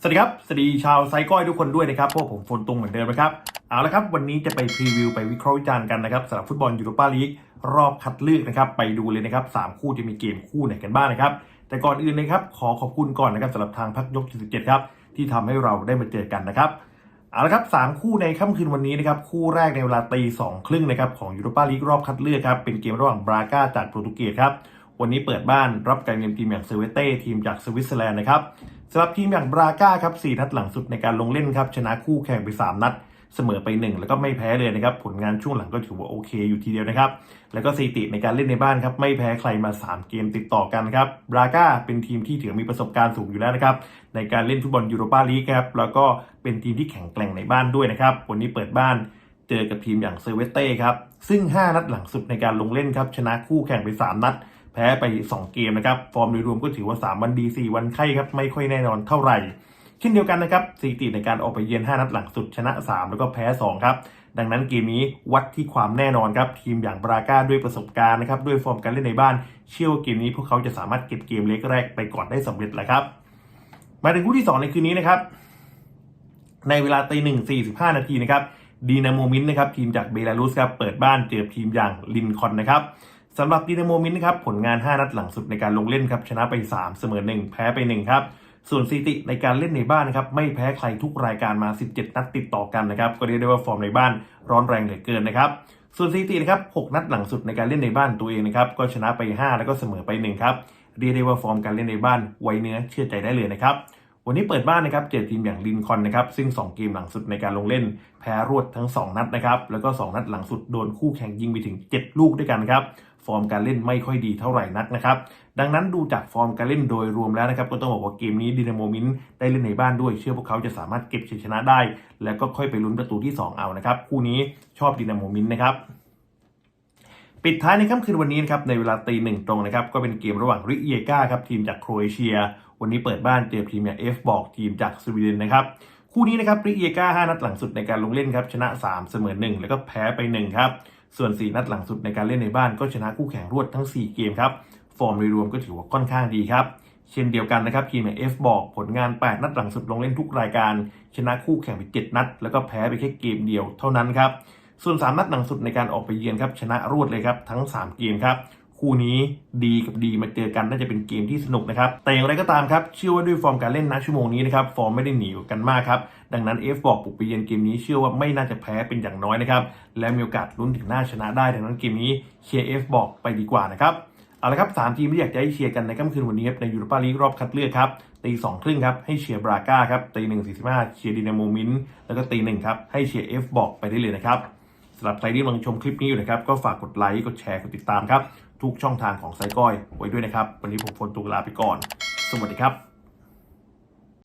สวัสดีครับ สวัสดีชาวไซก้อยทุกคนด้วยนะครับพวกผมโฟนตุงเหมือนเดิมนะครับ เอาละครับ วันนี้จะไปพรีวิวไปวิเคราะห์วิจารณ์กันนะครับสำหรับฟุตบอลยูโรปาลีกรอบคัดเลือกนะครับ ไปดูเลยนะครับ3คู่จะมีเกมคู่ไหนกันบ้างนะครับ แต่ก่อนอื่นนะครับ ขอขอบคุณก่อนนะครับสำหรับทางพักยก 77 ครับ ที่ทำให้เราได้มาเจอกันนะครับเอาละครับสามคู่ในค่ำคืนวันนี้นะครับ คู่แรกในเวลาตีสองครึ่งนะครับของยูโรปาลีกรอบคัดเลือกครับเป็นเกมระหว่างบราก้าจากโปรตุเกสครับวันนี้เปิดบ้านรับการเยือนทีมอย่างเซเวเต้ทีมจากสวิตเซอร์แลนด์นะครับ สำหรับทีมอย่างบราก้าครับสี่นัดหลังสุดในการลงเล่นครับชนะคู่แข่งไป 3 นัด เสมอไป 1 แล้วก็ไม่แพ้เลยนะครับผลงานช่วงหลังก็ถือว่าโอเคอยู่ทีเดียวนะครับแล้วก็สถิติในการเล่นในบ้านครับไม่แพ้ใครมา 3 เกมติดต่อกันครับบราก้าเป็นทีมที่ถือมีประสบการณ์สูงอยู่แล้วนะครับในการเล่นฟุตบอลยูโรปาลีกครับแล้วก็เป็นทีมที่แข็งแกร่งในบ้านด้วยนะครับวันนี้เปิดบ้านเจอกับทีมอย่างเซเวเต้ครับซึ่ง 5 นัดหลังสุดในการลงเล่นครับชนะคู่แข่งไป 3 นัด พ้ไป 2 เกมนะครับ ฟอร์มโดยรวมก็ถือว่า 3 วันดี 4 วันไข้ครับ ไม่ค่อยแน่นอนเท่าไหร่ เช่นเดียวกันนะครับสถิติในการออกไปเยือน 5 นัดหลังสุดชนะ 3 แล้วก็แพ้ 2 ครับ ดังนั้นเกมนี้วัดที่ความแน่นอนครับ ทีมอย่างบราก้าด้วยประสบการณ์นะครับด้วยฟอร์มการเล่นในบ้าน เชื่อว่าเกมนี้พวกเขาจะสามารถเก็บเกมเล็กแรกไปก่อนได้สำเร็จแหละครับ มาถึงคู่ที่ 2 ในคืนนี้นะครับในเวลาตีหนึ่งสี่สิบห้านาทีนะครับดีนาโมมินนะครับทีมจากเบลารุสครับเปิดบ้านเจอทีมอย่างลินคอนนะครับ สำหรับดีนาโมมินนะครับผลงาน 5 นัดหลังสุดในการลงเล่นครับชนะไป 3 เสมอ 1 แพ้ไป 1 ครับ ส่วนสถิติในการเล่นในบ้านนะครับไม่แพ้ใครทุกรายการมา 17 นัดติดต่อกันนะครับก็เรียกได้ว่าฟอร์มในบ้านร้อนแรงเหลือเกินนะครับส่วนสถิตินะครับ 6 นัดหลังสุดในการเล่นในบ้านตัวเองนะครับก็ชนะไป 5 แล้วก็เสมอไป 1 ครับเรียกได้ว่าฟอร์มการเล่นในบ้านไว้เนื้อเชื่อใจได้เลยนะครับ วันนี้เปิดบ้านนะครับเจอทีมอย่างลินคอนนะครับซึ่ง 2 เกมหลังสุดในการลงเล่น แพ้รวดทั้ง 2 นัดนะครับแล้วก็ 2 นัดหลังสุดโดนคู่แข่งยิงไปถึง 7 ลูกด้วยกันครับฟอร์มการเล่นไม่ค่อยดีเท่าไหร่นักนะครับดังนั้นดูจากฟอร์มการเล่นโดยรวมแล้วนะครับก็ต้องบอกว่าเกมนี้ดินาโมมินได้เล่นในบ้านด้วย เชื่อพวกเขาจะสามารถเก็บชัยชนะได้ แล้วก็ค่อยไปลุ้นประตูที่ 2 เอานะครับคู่นี้ชอบดินาโมมินนะครับ ปิดท้ายในค่ำคืนวันนี้นะครับในเวลาตีหนึ่งตรงนะครับก็เป็นเกมระหว่างริเยกาครับทีมจากโครเอเชีย วันนี้เปิดบ้านเจอทีมอย่างเอฟบอกทีมจากสวีเดนนะครับคู่นี้นะครับริเยกา5นัดหลังสุดในการลงเล่นครับชนะ 3 เสมอ 1 แล้วก็แพ้ไป1ครับส่วน 4 นัดหลังสุดในการเล่นในบ้านก็ชนะคู่แข่งรวดทั้ง 4 เกมครับฟอร์มโดยรวมก็ถือว่าค่อนข้างดีครับเช่นเดียวกันนะครับทีมอย่างเอฟบอกผลงาน 8 นัดหลังสุดลงเล่นทุกรายการ ชนะคู่แข่งไป 7 นัด แล้วก็แพ้ไปแค่เกมเดียวเท่านั้นครับ ส่วน 3 นัดหลังสุดในการออกไปเยือนครับชนะรวดเลยครับทั้ง 3 เกมครับคู่นี้ดีกับดีมาเจอกันน่าจะเป็นเกมที่สนุกนะครับ แต่อย่างไรก็ตามครับ เชื่อว่าด้วยฟอร์มการเล่นณชั่วโมงนี้นะครับ ฟอร์มไม่ได้หนีกันมากครับ ดังนั้นเอฟบอกปุกไปเยือนเกมนี้เชื่อว่าไม่น่าจะแพ้เป็นอย่างน้อยนะครับ และมีโอกาสลุ้นถึงหน้าชนะได้ดังนั้นเกมนี้เชียร์เอฟบอกไปดีกว่านะครับเอาละครับสามทีมที่อยากจะให้เชียร์กันในค่ำคืนวันนี้ครับในยูโรปาลีกรอบคัดเลือกครับตีสองครึ่งครับให้เชียร์บราก้าครับตีหนึ่งสี่สิบห้าเชียร์ดินาโมมินแล้วก็ตีหนึ่งครับให้เชียร์เอฟบอกไปได้เลยนะครับ สำหรับใครที่กำลังชมคลิปนี้อยู่นะครับ ก็ฝากกดไลค์ กดแชร์ กดติดตามครับ ทุกช่องทางของไซก้อยไว้ด้วยนะครับ วันนี้ผมพลตุลาไปก่อน สวัสดีครับ